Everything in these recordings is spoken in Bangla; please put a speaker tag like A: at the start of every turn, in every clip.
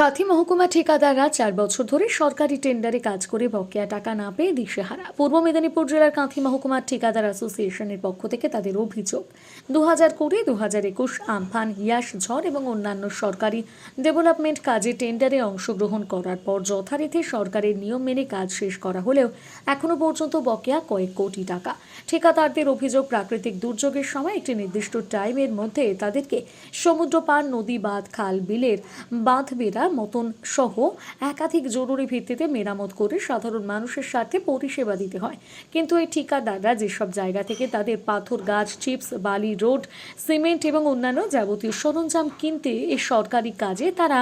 A: কাথি মহকুমা ঠিকাদাররা চার বছর ধরে সরকারি টেন্ডারে কাজ করে বকেয়া টাকা না পেয়ে দিশেহারা। পূর্ব মেদিনীপুর জেলার কাঁথি মহকুমার ঠিকাদার অ্যাসোসিয়েশনের পক্ষ থেকে তাদের অভিযোগ দু হাজার কুড়ি দু হাজার একুশ আমফান, ইয়াস, ঝড় এবং অন্যান্য সরকারি ডেভেলপমেন্ট কাজে টেন্ডারে অংশগ্রহণ করার পর যথারীতি সরকারের নিয়ম মেনে কাজ শেষ করা হলেও এখনও পর্যন্ত বকেয়া কয়েক কোটি টাকা। ঠিকাদারদের অভিযোগ, প্রাকৃতিক দুর্যোগের সময় একটি নির্দিষ্ট টাইমের মধ্যে তাদেরকে সমুদ্র পার নদী বাঁধ, খাল, বিলের বাঁধ বেড়া মতন সহ একাধিক জরুরি ভিত্তিতে মেরামত করে সাধারণ মানুষের স্বার্থে পরিষেবা দিতে হয়। কিন্তু এই ঠিকাদাররা যেসব জায়গা থেকে তাদের পাথর, গাছ, চিপস, বালি, রোড, সিমেন্ট এবং অন্যান্য যাবতীয় সরঞ্জাম কিনতে এই সরকারি কাজে তারা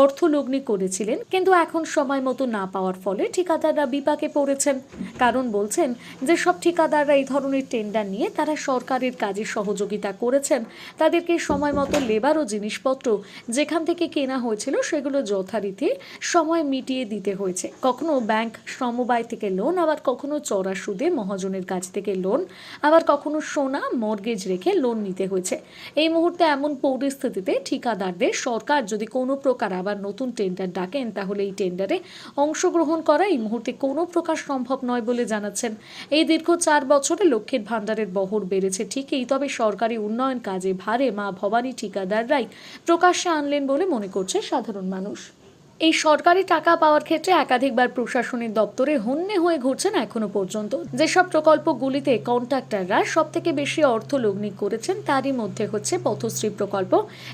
A: অর্থ লগ্নি করেছিলেন, কিন্তু এখন সময় মতো না পাওয়ার ফলে ঠিকাদাররা বিপাকে পড়েছেন। কারণ বলছেন যে সব ঠিকাদাররা এই ধরনের টেন্ডার নিয়ে তারা সরকারের কাজে সহযোগিতা করেছেন, তাদেরকে সময় মতো লেবার ও জিনিসপত্র যেখান থেকে কেনা হয়েছিল সেগুলো যথারীতি সময় মিটিয়ে দিতে হয়েছে। কখনো ব্যাংক সমবায় থেকে লোন আবার কখনো চড়া সুদে মহাজনের কাছ থেকে লোন আবার কখনো সোনা মর্গেজ রেখে লোন নিতে হয়েছে। এই মুহূর্তে এমন পরিস্থিতিতে ঠিকাদারদের সরকার যদি কোনো প্রকার আবার নতুন টেন্ডার ডাকেন, তাহলে এই টেন্ডারে অংশগ্রহণ করা এই মুহূর্তে কোনো প্রকার সম্ভব নয় বলে জানাচ্ছেন। এই দীর্ঘ চার বছরে লক্ষ্মীর ভাণ্ডারের বহর বেড়েছে ঠিকই, তবে সরকারি উন্নয়ন কাজে ভারে মা ভবানী ঠিকাদাররাই প্রকাশ্যে আনলেন বলে মনে করছে সাধারণ মানুষ। এই সরকারি টাকা পাওয়ার ক্ষেত্রে একাধিকবার প্রশাসনিক দপ্তরে হন্যে হয়ে ঘুরছেন এখনও পর্যন্ত। যেসব প্রকল্পগুলিতে কন্ট্রাক্টররা সব থেকে বেশি অর্থ লগ্নি করেছেন, তারই মধ্যে হচ্ছে পথশ্রী প্রকল্প,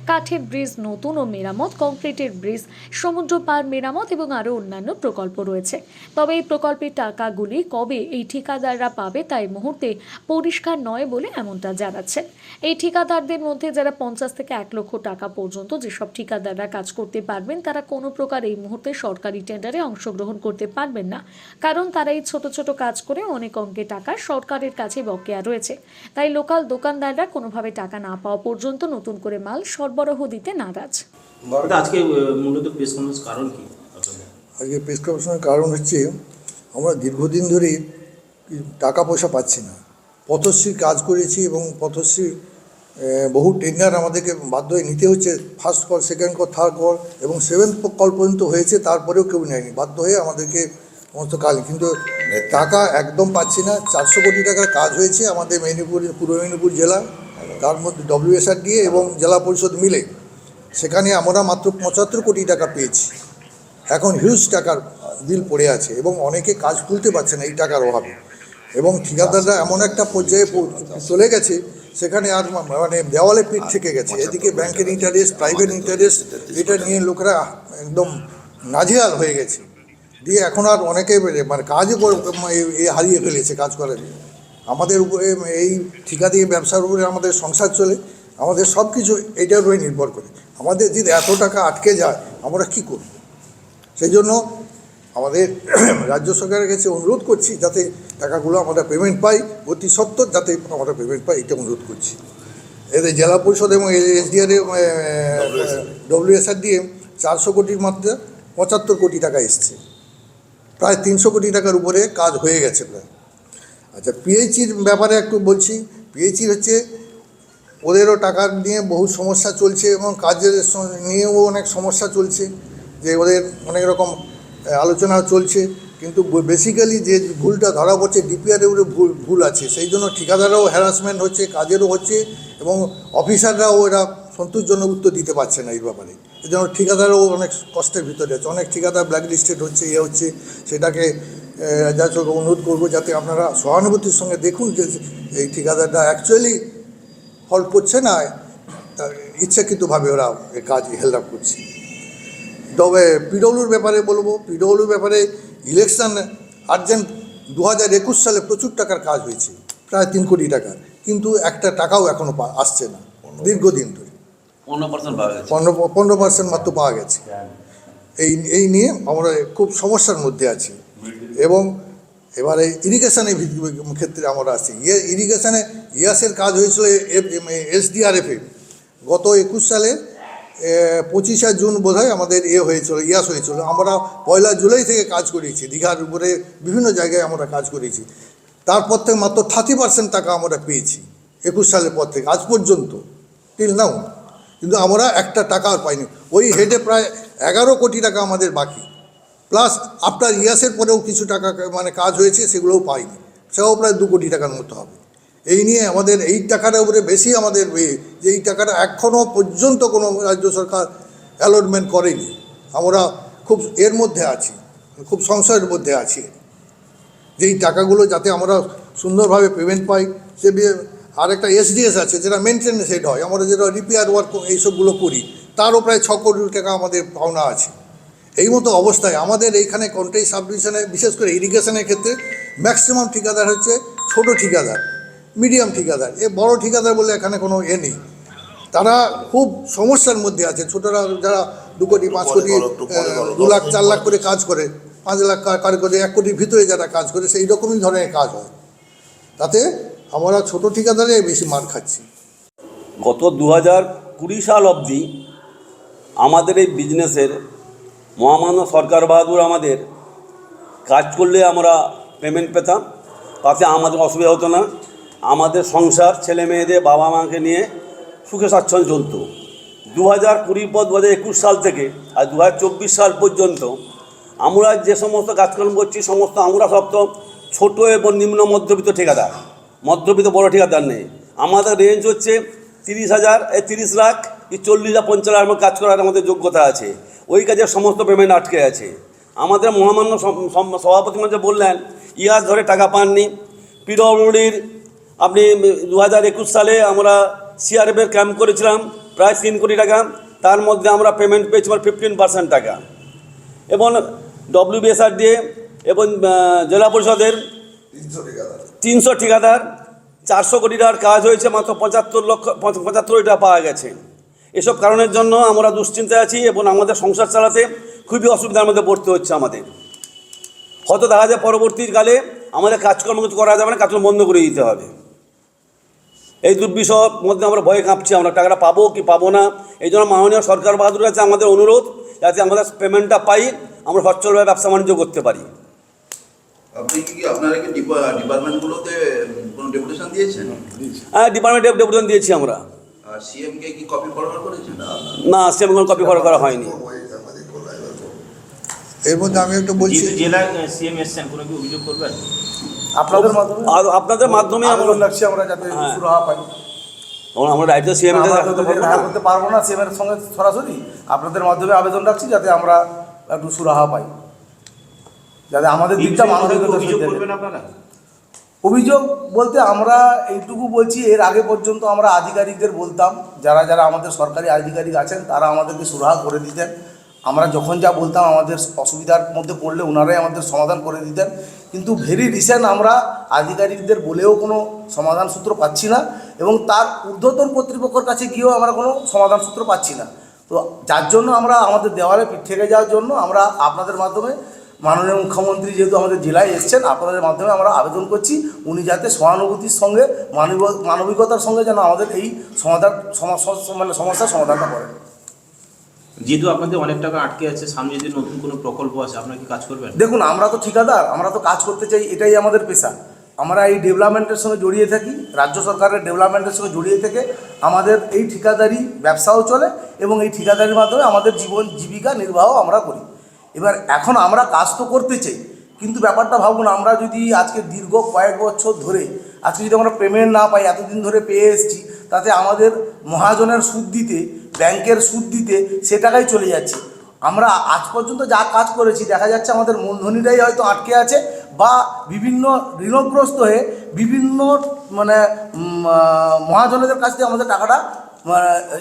A: কাঠের ব্রিজ নতুন ও মেরামত, কংক্রিটের ব্রিজ, সমুদ্র পার মেরামত এবং আরও অন্যান্য প্রকল্প রয়েছে। তবে এই প্রকল্পের টাকাগুলি কবে এই ঠিকাদাররা পাবে তাই মুহূর্তে পরিষ্কার নয় বলে এমনটা জানাচ্ছেন। এই ঠিকাদারদের মধ্যে যারা পঞ্চাশ থেকে এক লক্ষ টাকা পর্যন্ত যেসব ঠিকাদাররা কাজ করতে পারবেন, তারা কোনো প্রকার এই মুহূর্তে সরকারি টেন্ডারে অংশগ্রহণ করতে পারবেন না। কারণ তারা এই ছোট ছোট কাজ করে অনেক অঙ্কে টাকা সরকারের কাছে বকেয়া রয়েছে। তাই লোকাল দোকানদাররা কোনোভাবে টাকা না পাওয়া পর্যন্ত নতুন করে মাল সরবরাহ দিতে নারাজ।
B: আজকে মূলত প্রেস কনফারেন্স কারণ কি?
C: আজকে প্রেস কনফারেন্সের কারণ হচ্ছে আমরা দীর্ঘদিন ধরে টাকা পয়সা পাচ্ছি না। পথশ্রী কাজ করেছি এবং পথশ্রী আহ, বহু টেন্ডার আমাদেরকে বাধ্য হয়ে নিতে হচ্ছে first call second call third call এবং সেভেন্থ কল পর্যন্ত হয়েছে, তারপরেও কেউ নেয়নি। বাধ্য হয়ে আমাদেরকে সমস্ত কাজ কিন্তু টাকা একদম পাচ্ছি না, চারশো কোটি টাকার কাজ হয়েছে আমাদের মেদিনীপুর, পূর্ব মেদিনীপুর জেলা, তার মধ্যে ডব্লিউএসআর দিয়ে এবং জেলা পরিষদ মিলে। সেখানে আমরা মাত্র পঁচাত্তর কোটি টাকা পেয়েছি। এখন হিউজ টাকার বিল পড়ে আছে এবং অনেকে কাজ খুলতে পারছে না এই টাকার অভাবে। এবং ঠিকাদাররা এমন একটা পর্যায়ে চলে গেছে সেখানে আর মানে দেওয়ালে পিঠ থেকে গেছে। এদিকে ব্যাংকের ইন্টারেস্ট প্রাইভেট ইন্টারেস্ট এটা নিয়ে লোকেরা একদম নাজেহাল হয়ে গেছে। দিয়ে এখন আর অনেকে মানে কাজও করে- এ- এ হারিয়ে ফেলেছে কাজ করার আমাদের উপরে এই ঠিকা দিয়ে ব্যবসার উপরে আমাদের সংসার চলে আমাদের সব কিছু এটার উপরে নির্ভর করে। আমাদের যদি এত টাকা আটকে যায় আমরা কী করব? সেই জন্য আমাদের রাজ্য সরকারের কাছে অনুরোধ করছি যাতে টাকাগুলো আমরা পেমেন্ট পাই অতি সত্তর যাতে আমরা পেমেন্ট পাই এটা অনুরোধ করছি। এদের জেলা পরিষদ এবং এসডিআর ডব্লিউএসআর দিয়ে চারশো কোটির মাত্রা পঁচাত্তর কোটি টাকা এসছে। প্রায় তিনশো কোটি টাকার উপরে কাজ হয়ে গেছে প্রায়। আচ্ছা পিএইচির ব্যাপারে একটু বলছি। পিএইচি হচ্ছে ওদেরও টাকা নিয়ে বহু সমস্যা চলছে এবং কাজের নিয়েও অনেক সমস্যা চলছে। যে ওদের অনেক রকম আলোচনা চলছে, কিন্তু বেসিক্যালি যে ভুলটা ধরা পড়ছে ডিপিআরের উপরে ভুল ভুল আছে। সেই জন্য ঠিকাদাররাও হ্যারাসমেন্ট হচ্ছে, কাজেরও হচ্ছে, এবং অফিসাররাও এরা সন্তোষজনক উত্তর দিতে পারছে না এই ব্যাপারে। এই জন্য ঠিকাদারও অনেক কষ্টের ভিতরে আছে। অনেক ঠিকাদার ব্ল্যাক লিস্টেড হচ্ছে ইয়ে হচ্ছে, সেটাকে যা অনুরোধ করব যাতে আপনারা সহানুভূতির সঙ্গে দেখুন যে এই ঠিকাদাররা অ্যাকচুয়ালি ফল করছে না ইচ্ছাকৃতভাবে ওরা কাজ হেল্প করছে। তবে পিডব্লিউর ব্যাপারে বলব পিডব্লিউর ব্যাপারে ইলেকশন আর্জেন্ট দু হাজার একুশ সালে প্রচুর টাকার কাজ হয়েছে প্রায় তিন কোটি টাকা কিন্তু একটা টাকাও এখনও আসছে না দীর্ঘদিন ধরে।
B: পনেরো
C: পনেরো পনেরো পার্সেন্ট মাত্র পাওয়া গেছে। এই এই নিয়ে আমরা খুব সমস্যার মধ্যে আছি। এবং এবারে ইরিগেশনের ক্ষেত্রে আমরা আছি। ইয়ে ইরিগেশনে ইয়াসের কাজ হয়েছিল এসডিআরএফে। গত একুশ সালে পঁচিশে জুন বোধহয় আমাদের এ হয়েছিল, ইয়াস হয়েছিল। আমরা পয়লা জুলাই থেকে কাজ করেছি দীঘার উপরে বিভিন্ন জায়গায় আমরা কাজ করেছি তারপর থেকে মাত্র থার্টি পার্সেন্ট টাকা আমরা পেয়েছি, একুশ সালের পর থেকে, আজ পর্যন্ত। টিল নাও কিন্তু আমরা একটা টাকা আর পাইনি। ওই হেডে প্রায় এগারো কোটি টাকা আমাদের বাকি। প্লাস আফটার ইয়াসের পরেও কিছু টাকা মানে কাজ হয়েছে, সেগুলোও পাইনি। সেটাও প্রায় দু কোটি টাকার মতো হবে। এই নিয়ে আমাদের এই টাকাটার উপরে বেশি আমাদের যে এই টাকাটা এখনও পর্যন্ত কোনো রাজ্য সরকার অ্যালটমেন্ট করেনি। আমরা খুব এর মধ্যে আছি, খুব সংশয়ের মধ্যে আছি যে এই টাকাগুলো যাতে আমরা সুন্দরভাবে পেমেন্ট পাই। সে আর একটা এসডিএস আছে যেটা মেনটেন্যান্স হেড হয়। আমরা যেটা রিপেয়ার ওয়ার্ক এইসবগুলো করি। তারও প্রায় ছ কোটি টাকা আমাদের পাওনা আছে। এই মতো অবস্থায় আমাদের এইখানে কন্ট্রাই সাব ডিভিশনে বিশেষ করে ইরিগেশনের ক্ষেত্রে ম্যাক্সিমাম ঠিকাদার হচ্ছে ছোট ঠিকাদার। মিডিয়াম ঠিকাদার। এ বড় ঠিকাদার বলে এখানে কোনো এ নেই। তারা খুব সমস্যার মধ্যে আছে। ছোটরা যারা দু কোটি পাঁচ কোটি দু লাখ চার লাখ করে কাজ করে পাঁচ লাখ কা- কার করে এক কোটির ভিতরে যারা কাজ করে সেই রকমই ধরনের কাজ হয়। তাতে আমরা ছোট ঠিকাদারে বেশি মার খাচ্ছি।
D: গত দু হাজার কুড়ি সাল অবধি আমাদের এই বিজনেসের মহামান্য সরকার বাহাদুর আমাদের কাজ করলে আমরা পেমেন্ট পেতাম। তাতে আমাদের অসুবিধা হতো না। আমাদের সংসার, ছেলে মেয়েদের বাবা মাকে নিয়ে সুখে স্বাচ্ছন্দ্য চলত। দু হাজার কুড়ি পর দু হাজার একুশ সাল থেকে আর দু হাজার চব্বিশ সাল পর্যন্ত আমরা যে সমস্ত কাজকর্ম করছি, সমস্ত আমরা সব তো ছোটো এবং নিম্ন মধ্যবিত্ত ঠিকাদার। মধ্যবিত্ত বড় ঠিকাদার নেই। আমাদের রেঞ্জ হচ্ছে তিরিশ হাজার এই তিরিশ লাখ কি চল্লিশ হাজার, পঞ্চাশ লাখ কাজ করার আমাদের যোগ্যতা আছে। ওই কাজের সমস্ত পেমেন্ট আটকে আছে। আমাদের মহামান্য সভাপতি মধ্যে বললেন ইয়াস ধরে টাকা পাননি। পিডব্লিউডির আপনি দু হাজার একুশ সালে আমরা সিআরএফের ক্যাম্প করেছিলাম, প্রায় তিন কোটি টাকা। তার মধ্যে আমরা পেমেন্ট পেয়েছি আমার ফিফটিন পার্সেন্ট টাকা। এবং ডব্লিউবিএসআরডিএ এবং জেলা পরিষদের তিনশো ঠিকাদার, চারশো কোটি টাকার কাজ হয়েছে, মাত্র পঁচাত্তর লক্ষ, পঁচ- পঁচাত্তর কোটি টাকা পাওয়া গেছে। এসব কারণের জন্য আমরা দুশ্চিন্তায় আছি এবং আমাদের সংসার চালাতে খুবই অসুবিধার মধ্যে পড়তে হচ্ছে আমাদের। হয়তো দেখা যায় পরবর্তীকালে আমাদের কাজকর্ম করা যাবে না, কাজকর্ম বন্ধ করে দিতে হবে। এই দুর্বিষহ মধ্যে আমরা ভয়ে কাঁপছি আমরা টাকাটা পাবো কি পাবো না? এই জন্য মাননীয় সরকার বাহাদুর কাছে আমাদের অনুরোধ যাতে আমাদের পেমেন্টটা পাই আমরা সচ্ছলভাবে ব্যবসা বাণিজ্য করতে পারি।
E: আপনি কি কি আপনারা কি ডিপার্টমেন্টগুলোতে কোনো ডেপুটেশন দিয়েছেন?
D: হ্যাঁ ডিপার্টমেন্টে ডেপুটেশন দিয়েছি আমরা।
E: আর সিএম কে কি কপি ফরওয়ার্ড করেছেন?
D: না সেরকম কোনো কপি করা হয়নি।
C: এর মধ্যে আমি একটু বলছি
B: জেলা সিএম এসছেন কোনো কি অভিযোগ করবেন?
F: আপনাদের মাধ্যমে?
D: আর আপনাদের মাধ্যমে আমরা
F: আবেদন রাখছি আমরা যাতে
D: হ্যাঁ।
F: সুরাহা পাই।
D: তখন আমরা রাজ্য সিএম
F: করতে পারব না। সিএম এর সঙ্গে সরাসরি আপনাদের মাধ্যমে আবেদন রাখছি যাতে আমরা একটু সুরাহা পাই। যাতে আমাদের দিকটা।
B: আপনারা?
F: অভিযোগ বলতে আমরা এইটুকু বলছি এর আগে পর্যন্ত আমরা আধিকারিকদের বলতাম যারা যারা আমাদের সরকারি আধিকারিক আছেন তারা আমাদেরকে সুরাহা করে দিতেন। আমরা যখন যা বলতাম আমাদের অসুবিধার মধ্যে পড়লে ওনারাই আমাদের সমাধান করে দিতেন। কিন্তু ভেরি রিসেন্ট আমরা আধিকারিকদের বলেও কোনো সমাধান সূত্র পাচ্ছি না এবং তার ঊর্ধ্বতন কর্তৃপক্ষের কাছে গিয়েও আমরা কোনো সমাধান সূত্র পাচ্ছি না। তো যার জন্য আমরা আমাদের দেওয়ালে পিঠ থেকে যাওয়ার জন্য আমরা আপনাদের মাধ্যমে মাননীয় মুখ্যমন্ত্রী যেহেতু আমাদের জেলায় এসছেন, আপনাদের মাধ্যমে আমরা আবেদন করছি উনি যাতে সহানুভূতির সঙ্গে, মানব, মানবিকতার সঙ্গে যেন আমাদের এই সমাধান, সমস্যা মানে সমস্যার সমাধানটা করেন।
B: যেহেতু আপনাদের অনেক টাকা আটকে আছে, সামনে যদি নতুন কোনো প্রকল্প আছে, আপনারা কি কাজ করবেন?
F: দেখুন, আমরা তো ঠিকাদার, আমরা তো কাজ করতে চাই, এটাই আমাদের পেশা। আমরা এই ডেভেলপমেন্টের সঙ্গে জড়িয়ে থাকি, রাজ্য সরকারের ডেভেলপমেন্টের সঙ্গে জড়িয়ে থেকে আমাদের এই ঠিকাদারি ব্যবসাও চলে এবং এই ঠিকাদারির মাধ্যমে আমাদের জীবন, জীবিকা নির্বাহ আমরা করি। এবার এখন আমরা কাজ তো করতে চাই, কিন্তু ব্যাপারটা ভাবুন, আমরা যদি আজকে দীর্ঘ কয়েক বছর ধরে, আজকে যদি আমরা পেমেন্ট না পাই, এতদিন ধরে পেয়ে এসেছি, তাতে আমাদের মহাজনের সুদ দিতে ব্যাংকের সুদ দিতে সে টাকাই চলে যাচ্ছে। আমরা আজ পর্যন্ত যা কাজ করেছি, দেখা যাচ্ছে আমাদের মূলধনীরাই হয়তো আটকে আছে বা বিভিন্ন ঋণগ্রস্ত হয়ে বিভিন্ন মানে মহাজনদের কাছ থেকে আমাদের টাকাটা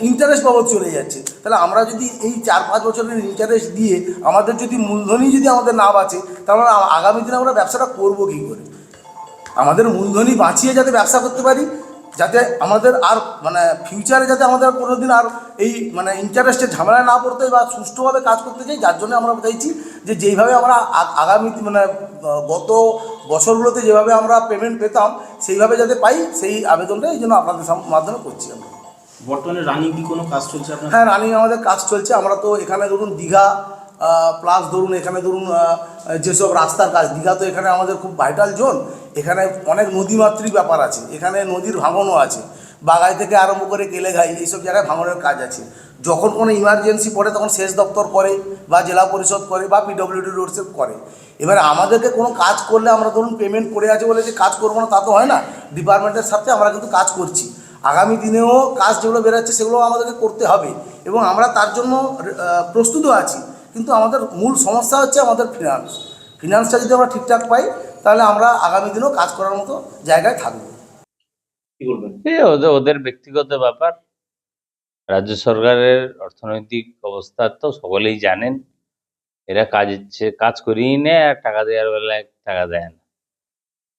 F: ইন্টারেস্ট বাবদ চলে যাচ্ছে। তাহলে আমরা যদি এই চার পাঁচ বছরের ইন্টারেস্ট দিয়ে আমাদের যদি মূলধনই যদি আমাদের না বাঁচে, তাহলে আগামী দিনে আমরা ব্যবসাটা করব কী করে? আমাদের মূলধনই বাঁচিয়ে যাতে ব্যবসা করতে পারি যাতে আমাদের আর মানে ফিউচারে যাতে আমাদের কোনো দিন আর এই মানে ইন্টারেস্টের ঝামেলায় না পড়তে হয় বা সুষ্ঠুভাবে কাজ করতে চাই যার জন্য আমরা চাইছি যে যেইভাবে আমরা আগামী মানে গত বছরগুলোতে যেভাবে আমরা পেমেন্ট পেতাম সেইভাবে যাতে পাই সেই আবেদনটা এই জন্য আপনাদের মাধ্যমে করছি আমরা।
B: বর্তমানে রানিং কি কোনো কাজ চলছে আপনার?
F: হ্যাঁ রানিং আমাদের কাজ চলছে। আমরা তো এখানে ধরুন দীঘা প্লাস ধরুন এখানে ধরুন যেসব রাস্তার কাজ দীঘা তো এখানে আমাদের খুব ভাইটাল জোন এখানে অনেক নদীমাতৃক ব্যাপার আছে, এখানে নদীর ভাঙনও আছে বাগাই থেকে আরম্ভ করে কেলেঘাই এইসব জায়গায় ভাঙনের কাজ আছে। যখন কোনো ইমার্জেন্সি পড়ে তখন সেচ দপ্তর করে বা জেলা পরিষদ করে বা পিডব্লিউডি রোডসেপ করে। এবার আমাদেরকে কোনো কাজ করলে আমরা ধরুন পেমেন্ট করে আছে বলে যে কাজ করব না, তা তো হয় না। ডিপার্টমেন্টের সাথে আমরা কিন্তু কাজ করছি। আগামী দিনেও কাজ যেগুলো বেরোচ্ছে সেগুলো আমাদেরকে করতে হবে এবং আমরা তার জন্য প্রস্তুতও আছি। কিন্তু আমাদের মূল সমস্যা হচ্ছে আমাদের ফিনান্স ফিনান্সটা যদি আমরা ঠিকঠাক পাই তাহলে আমরা আগামী দিনেও কাজ করার মতো জায়গায় থাকব।
G: এ ওদের ওদের ব্যক্তিগত ব্যাপার। রাজ্য সরকারের অর্থনৈতিক অবস্থা তো সকলেই জানেন। এরা কাজ কাজ করিয়ে নেয় আর টাকা দেওয়ার বেলায় টাকা দেয় না।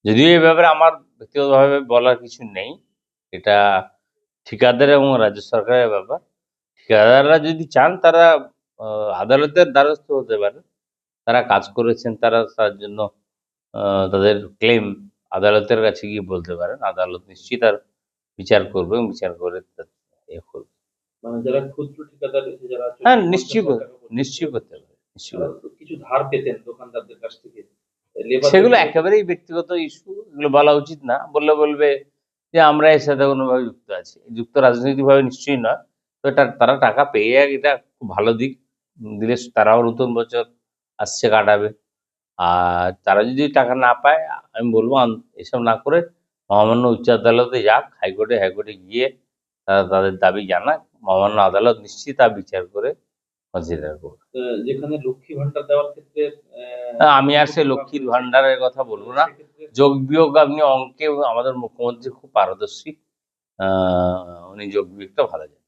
G: যদিও এই ব্যাপারে আমার ব্যক্তিগতভাবে বলার কিছু নেই। এটা ঠিকাদার এবং রাজ্য সরকারের ব্যাপার। ঠিকাদাররা যদি চান তারা আদালতের দ্বারস্থ হতে পারে। তারা কাজ করেছেন তারা তার জন্য তাদের ক্লেম আদালতের কাছে গিয়ে বলতে পারেন। আদালত নিশ্চয়ই তার বিচার করবে এবং বিচার করে এ করবে।
B: মানে
G: হ্যাঁ নিশ্চয়ই নিশ্চয়ই করতে পারে
B: কিছু ধার পেতেন দোকানদারদের কাছ থেকে?
G: সেগুলো একেবারেই ব্যক্তিগত ইস্যু এগুলো বলা উচিত না। বললে বলবে যে আমরা এর সাথে কোনোভাবে যুক্ত আছি। যুক্ত রাজনৈতিকভাবে নিশ্চয়ই নয়। তো এটা তারা টাকা পেয়ে এটা খুব ভালো দিক। দিলে তারাও নতুন বছর আসছে কাটাবে। আর তারা যদি টাকা না পায় আমি বলব এসব না করে মহামান্য উচ্চ আদালতে যাক হাইকোর্টে হাইকোর্টে গিয়ে তারা তাদের দাবি জানাক মহামান্য আদালত নিশ্চিত তা বিচার করে কনসিডার করবে
B: যেখানে লক্ষ্মী ভান্ডার দেওয়ার ক্ষেত্রে
G: আমি আর সে লক্ষ্মীর ভান্ডারের কথা বলব না। যোগ বিয়োগ আপনি অঙ্কে আমাদের মুখ্যমন্ত্রী খুব পারদর্শী। আহ, উনি যোগ বিয়োগটা ভালো জানেন।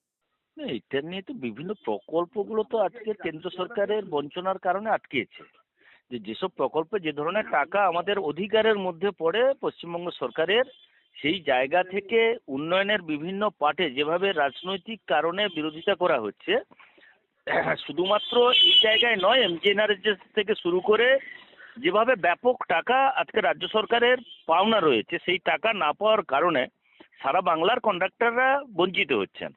H: না এটা নিয়ে তো বিভিন্ন প্রকল্পগুলো তো আজকে কেন্দ্র সরকারের বঞ্চনার কারণে আটকেছে। যে যেসব প্রকল্পে যে ধরনের টাকা আমাদের অধিকারের মধ্যে পড়ে পশ্চিমবঙ্গ সরকারের, সেই জায়গা থেকে উন্নয়নের বিভিন্ন পার্টে যেভাবে রাজনৈতিক কারণে বিরোধিতা করা হচ্ছে, শুধুমাত্র এই জায়গায় নয় এমজিএনআরএস থেকে শুরু করে যেভাবে ব্যাপক টাকা আজকে রাজ্য সরকারের পাওনা রয়েছে, সেই টাকা না পাওয়ার কারণে সারা বাংলার কন্ডাক্টররা বঞ্চিত হচ্ছেন।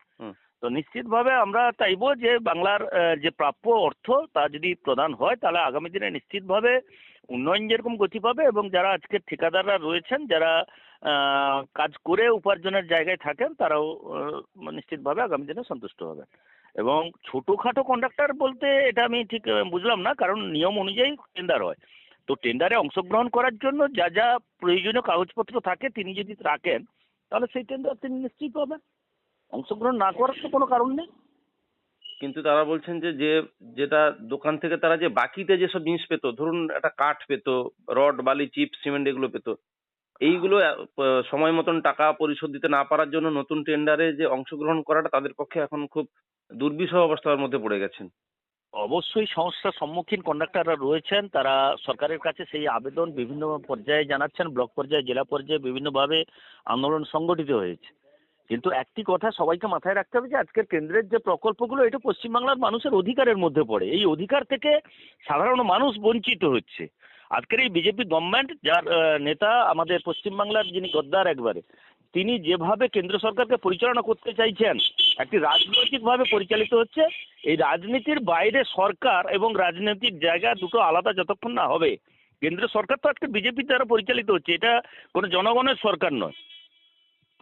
H: তো নিশ্চিতভাবে আমরা চাইব যে বাংলার যে প্রাপ্য অর্থ তা যদি প্রদান হয়, তাহলে আগামী দিনে নিশ্চিতভাবে উন্নয়ন যেরকম গতি পাবে এবং যারা আজকে ঠিকাদাররা রয়েছেন, যারা কাজ করে উপার্জনের জায়গায় থাকেন, তারাও নিশ্চিতভাবে আগামী দিনে সন্তুষ্ট হবেন। এবং ছোটোখাটো কন্ডাক্টর বলতে এটা আমি ঠিক বুঝলাম না, কারণ নিয়ম অনুযায়ী টেন্ডার হয়। তো টেন্ডারে অংশগ্রহণ করার জন্য যা যা প্রয়োজনীয় কাগজপত্র থাকে, তিনি যদি রাখেন, তাহলে সেই টেন্ডার তিনি নিশ্চিত পাবেন। অংশগ্রহণ না করার তো কোনো কারণ নেই।
I: কিন্তু তারা বলছেন যে যে যেটা দোকান থেকে তারা যে বাকিতে যেসব জিনিস পেতো ধরুন একটা কাঠ পেতো রড বালি চিপ সিমেন্ট এগুলো পেতো এইগুলো সময় মতন টাকা পরিশোধ দিতে না পারার জন্য নতুন টেন্ডারে যে অংশগ্রহণ করাটা তাদের পক্ষে এখন খুব দুর্বিষহ অবস্থার মধ্যে পড়ে গেছেন।
H: অবশ্যই সমস্যার সম্মুখীন কন্ডাক্টররা রয়েছেন তারা সরকারের কাছে সেই আবেদন বিভিন্ন পর্যায়ে জানাচ্ছেন ব্লক পর্যায়ে জেলা পর্যায়ে বিভিন্নভাবে আন্দোলন সংগঠিত হয়েছে। কিন্তু একটি কথা সবাইকে মাথায় রাখতে হবে যে আজকের কেন্দ্রের যে প্রকল্পগুলো, এটা পশ্চিমবাংলার মানুষের অধিকারের মধ্যে পড়ে। এই অধিকার থেকে সাধারণ মানুষ বঞ্চিত হচ্ছে। আজকের এই বিজেপি গভর্নমেন্ট, যার নেতা আমাদের পশ্চিমবাংলার যিনি গদ্দার একবারে, তিনি যেভাবে কেন্দ্র সরকারকে পরিচালনা করতে চাইছেন, একটি রাজনৈতিকভাবে পরিচালিত হচ্ছে। এই রাজনীতির বাইরে সরকার এবং রাজনৈতিক জায়গা দুটো আলাদা যতক্ষণ না হবে। কেন্দ্র সরকার তো আজকে বিজেপির দ্বারা পরিচালিত হচ্ছে, এটা কোনো জনগণের সরকার নয়।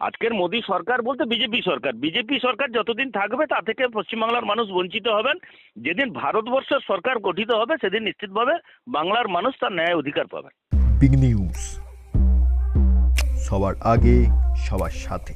H: আজকের মোদী সরকার বলতে বিজেপি সরকার। বিজেপি সরকার যতদিন থাকবে, তা থেকে পশ্চিমবাংলার মানুষ বঞ্চিত হবেন। যেদিন ভারতবর্ষের সরকার গঠিত হবে, সেদিন নিশ্চিতভাবে বাংলার মানুষ তার ন্যায় অধিকার পাবে
J: বিগ নিউজ সবার আগে, সবার সাথে।